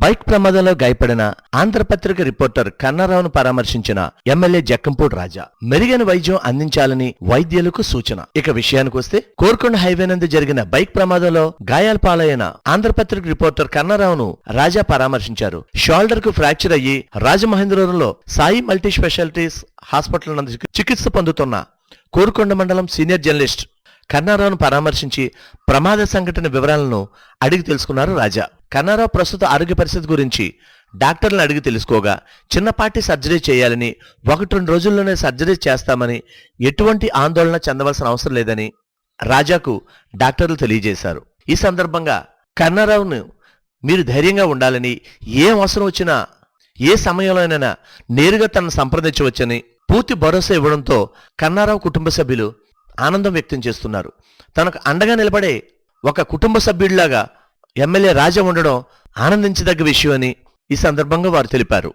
Bike ప్రమాదంలో గాయపడిన Andhrapatrika reporter కన్నారావును పరామర్శించిన ఎమ్మెల్యే జక్కంపూడి రాజా మెరుగైన వైద్యం అందించాలని వైద్యులకు సూచన. ఇక విషయానికి వస్తే కోరుకొండ హైవే నందు జరిగిన బైక్ ప్రమాదంలో గాయాల పాలైన ఆంధ్రపత్రిక రిపోర్టర్ కన్నారావును రాజా పరామర్శించారు. షోల్డర్కు ఫ్రాక్చర్ అయ్యి రాజమహేంద్రవరంలో సాయి మల్టీ స్పెషాలిటీస్ హాస్పిటల్ నందు చికిత్స పొందుతున్న కోరుకొండ మండలం సీనియర్ జర్నలిస్ట్ కన్నారావును పరామర్శించి ప్రమాద సంఘటన వివరాలను అడిగి తెలుసుకున్నారు రాజా. కన్నారావు ప్రస్తుత ఆరోగ్య పరిస్థితి గురించి డాక్టర్లను అడిగి తెలుసుకోగా చిన్నపాటి సర్జరీ చేయాలని ఒకటి రెండు రోజుల్లోనే సర్జరీ చేస్తామని ఎటువంటి ఆందోళన చెందవలసిన అవసరం లేదని రాజాకు డాక్టర్లు తెలియజేశారు. ఈ సందర్భంగా కన్నారావును మీరు ధైర్యంగా ఉండాలని ఏం అవసరం వచ్చినా ఏ సమయంలోనైనా నేరుగా తనను సంప్రదించవచ్చని పూర్తి భరోసా ఇవ్వడంతో కన్నారావు కుటుంబ సభ్యులు ఆనందం వ్యక్తం చేస్తున్నారు. తనకు అండగా నిలబడే ఒక కుటుంబ సభ్యుడిలాగా ఎమ్మెల్యే రాజా ఉండడం ఆనందించదగ్గ విషయం అని ఈ సందర్భంగా వారు తెలిపారు.